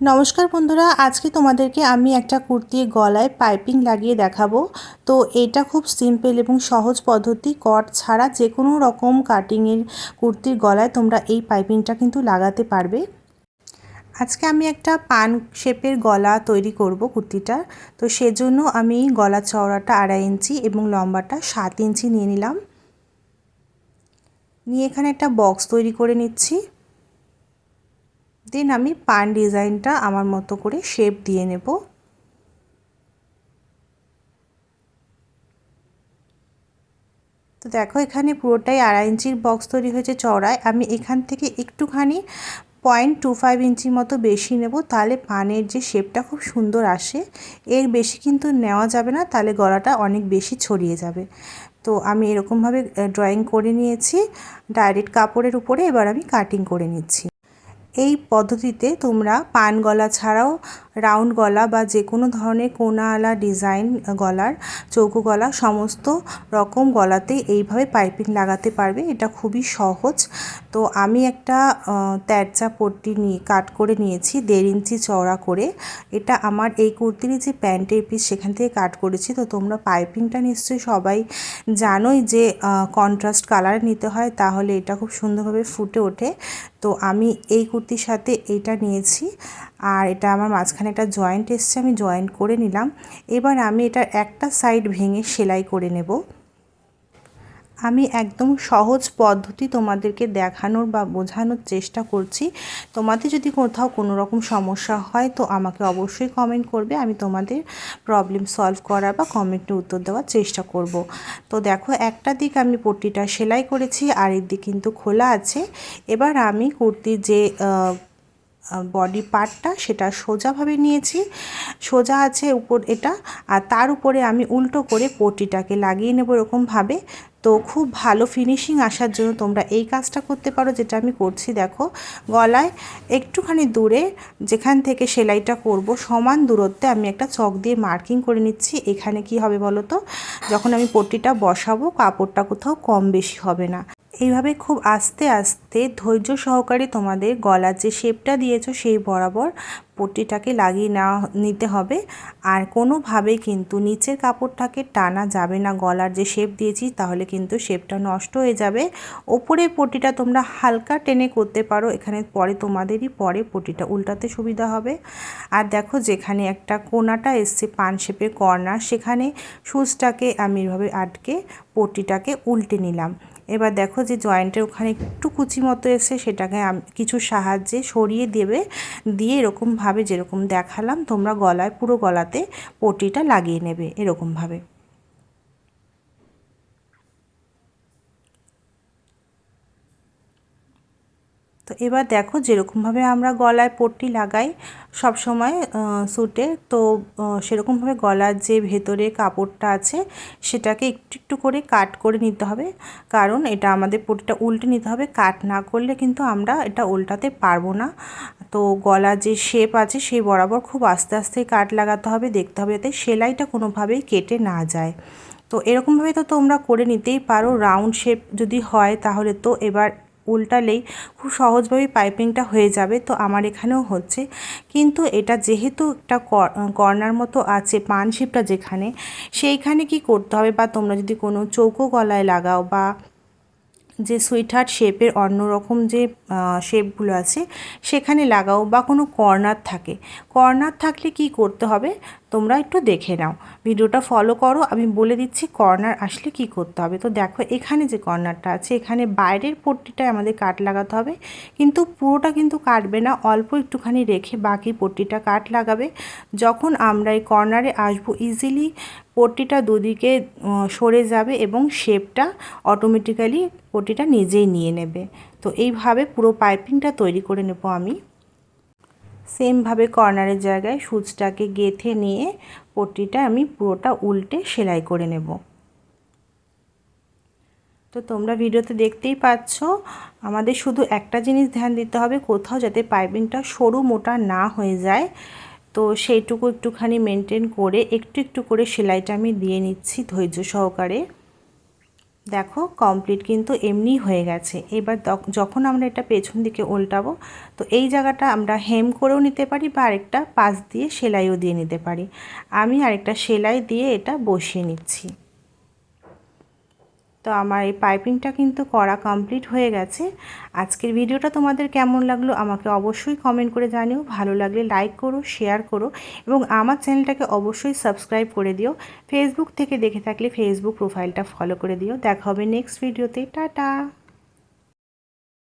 নমস্কার বন্ধুরা, আজকে তোমাদেরকে আমি একটা কুর্তির গলায় পাইপিং লাগিয়ে দেখাবো। তো এটা খুব সিম্পল এবং সহজ পদ্ধতি, কট ছাড়া যে কোনো রকম কাটিংয়ের কুর্তির গলায় তোমরা এই পাইপিংটা কিন্তু লাগাতে পারবে। আজকে আমি একটা পান শেপের গলা তৈরি করব কুর্তিটা। তো সেজন্য আমি গলা চওড়াটা আড়াই ইঞ্চি এবং লম্বাটা সাত ইঞ্চি নিয়ে নিলাম। নিয়ে এখানে একটা বক্স তৈরি করে নিচ্ছি। দেন আমি পান ডিজাইনটা আমার মতো করে শেপ দিয়ে নেব। তো দেখো এখানে পুরোটাই আড়াই ইঞ্চির বক্স তৈরি হয়েছে চড়ায় আমি এখান থেকে একটুখানি পয়েন্ট টু ফাইভ ইঞ্চির মতো বেশি নেব, তাহলে পানের যে শেপটা খুব সুন্দর আসে, এর বেশি কিন্তু নেওয়া যাবে না, তাহলে গলাটা অনেক বেশি ছড়িয়ে যাবে। তো আমি এরকমভাবে ড্রয়িং করে নিয়েছি ডাইরেক্ট কাপড়ের উপরে এবার আমি কাটিং করে নিচ্ছি। এই পদ্ধতিতে তোমরা পান গলা ছাড়াও রাউন্ড গলা বা যে কোনো ধরনের কোনাওয়ালা ডিজাইন গলার চৌকো গলা, সমস্ত রকম গলাতেই এইভাবে পাইপিং লাগাতে পারবে। এটা খুবই সহজ। তো আমি একটা তেরচা পট্টি নিয়ে, কাট করে নিয়েছি, দেড় ইঞ্চি চওড়া করে। এটা আমার এই কুর্তির যে প্যান্টের পিস সেখান থেকে কাট করেছি। তো তোমরা পাইপিংটা নিশ্চয়ই সবাই জানোই যে কন্ট্রাস্ট কালার নিতে হয়, তাহলে এটা খুব সুন্দরভাবে ফুটে ওঠে। তো আমি এই কুর্তির সাথে এইটা নিয়েছি। আর এটা আমার মাঝখানে একটা জয়েন্ট এসছে, আমি জয়েন্ট করে নিলাম। এবার আমি এটার একটা সাইড ভেঙে সেলাই করে নেব। আমি একদম সহজ পদ্ধতি তোমাদেরকে দেখানোর বা বোঝানোর চেষ্টা করছি। তোমাদের যদি কোথাও কোনো রকম সমস্যা হয়, তো আমাকে অবশ্যই কমেন্ট করবে। আমি তোমাদের প্রবলেম সলভ করা বা কমেন্টে উত্তর দেওয়ার চেষ্টা করব। তো দেখো, একটা দিক আমি পট্টিটা সেলাই করেছি আর এর দিক কিন্তু খোলা আছে। এবার আমি কুর্তির যে বডি পার্টটা সেটা সোজাভাবে নিয়েছি। সোজা আছে উপর এটা, আর তার উপরে আমি উল্টো করে পটিটাকে লাগিয়ে নেব এরকমভাবে। তো খুব ভালো ফিনিশিং আসার জন্য তোমরা এই কাজটা করতে পারো যেটা আমি করছি, দেখো। গলায় একটুখানি দূরে যেখান থেকে সেলাইটা করব, সমান দূরত্বে আমি একটা চক দিয়ে মার্কিং করে নিচ্ছি। এখানে কি হবে বলো তো? যখন আমি পট্টিটা বসাবো, কাপড়টা কোথাও কম বেশি হবে না। এইভাবে খুব আস্তে আস্তে ধৈর্য সহকারে তোমাদের গলার যে শেপটা দিয়েছ সেই বরাবর পট্টিটাকে লাগিয়ে নেওয়া নিতে হবে। আর কোনোভাবেই কিন্তু নিচের কাপড়টাকে টানা যাবে না গলার যে শেপ দিয়েছি, তাহলে কিন্তু শেপটা নষ্ট হয়ে যাবে। ওপরের পটিটা তোমরা হালকা টেনে করতে পারো, এখানে পরে তোমাদেরই পরে পটিটা উল্টাতে সুবিধা হবে। আর দেখো যেখানে একটা কোনাটা এসছে, পান শেপের কর্নার সেখানে সুচটাকে আমি এভাবে আটকে পটিটাকে উল্টে নিলাম। এবার দেখো যে জয়েন্টের ওখানে একটু কুচি মতো এসে সেটাকে কিছু সাহায্যে সরিয়ে দেবে, দিয়ে এরকমভাবে যেরকম দেখালাম, তোমরা গলায়, পুরো গলাতে পটিটা লাগিয়ে নেবে এরকমভাবে তো এবার দেখো যেরকমভাবে আমরা গলায় পট্টি লাগাই, সব সময় স্যুটে তো সেরকমভাবে গলার যে ভেতরে কাপড়টা আছে, সেটাকে একটু একটু করে কাট করে নিতে হবে। কারণ এটা আমাদের পটিটা উল্টে নিতে হবে, কাট না করলে কিন্তু আমরা এটা উল্টাতে পারব না। তো গলা যে শেপ আছে সেই বরাবর খুব আস্তে আস্তে কাট লাগাতে হবে, দেখতে হবে যাতে সেলাইটা কোনোভাবেই কেটে না যায়। তো এরকমভাবে তো তোমরা করে নিতেই পারো রাউন্ড শেপ যদি হয় তাহলে তো এবার উল্টালেই খুব সহজভাবেই পাইপিংটা হয়ে যাবে, তো আমার এখানেও হচ্ছে। কিন্তু এটা যেহেতু একটা কর্নার মতো আছে, পান শেপটা যেখানে, সেইখানে কি করতে হবে বা তোমরা যদি কোনো চৌকো গলায় লাগাও বা যে সুইটহার্ট শেপের অন্য রকম যে শেপগুলো আছে, সেখানে লাগাও বা কোনো কর্নার থাকে। কর্নার থাকলে কি করতে হবে? তোমরা একটু দেখে নাও। ভিডিওটা ফলো করো। আমি বলে দিচ্ছি কর্নার আসলে কি করতে হবে। তো দেখো, এখানে যে কর্নারটা আছে, এখানে বাইরের পট্টিটায় আমাদের কাট লাগাতে হবে। কিন্তু পুরোটা কিন্তু কাটবে না, অল্প একটুখানি রেখে বাকি পট্টিটা কাট লাগাবে। যখন আমরা এই কর্নারে আসব ইজিলি পট্টিটা দুদিকে সরে যাবে এবং শেপটা অটোমেটিক্যালি পট্টিটা নিজেই নিয়ে নেবে। তো এইভাবে পুরো পাইপিংটা তৈরি করে নেব আমি। সেমভাবে কর্নারের জায়গায় সুচটাকে গেথে নিয়ে পট্টিটা আমি পুরোটা উল্টে সেলাই করে নেব। তো তোমরা ভিডিওতে দেখতেই পাচ্ছ, আমাদের শুধু একটা জিনিস ধ্যান দিতে হবে, কোথাও যাতে পাইপিংটা সরু মোটা না হয়ে যায়। তো সেইটুকু একটুখানি মেনটেন করে, একটু একটু করে সেলাইটা আমি দিয়ে নিচ্ছি ধৈর্য সহকারে। দেখো কমপ্লিট কিন্তু এমনি হয়ে গেছে। এবার যখন আমরা এটা পেছন দিকে উল্টাবো, তো এই জায়গাটা আমরা হেম করেও নিতে পারি বা আরেকটা পাশ দিয়ে সেলাইও দিয়ে নিতে পারি। আমি আরেকটা সেলাই দিয়ে এটা বসিয়ে নিচ্ছি। তো আমার এই পাইপিংটা কিন্তু করা কমপ্লিট হয়ে গেছে। আজকের ভিডিওটা তোমাদের কেমন লাগল আমাকে অবশ্যই কমেন্ট করে জানিও। ভালো লাগলে লাইক করো শেয়ার করো এবং আমার চ্যানেলটাকে অবশ্যই সাবস্ক্রাইব করে দিও। ফেসবুক থেকে দেখে থাকলে ফেসবুক প্রোফাইলটা ফলো করে দিও। দেখা হবে নেক্সট ভিডিওতে টাটা!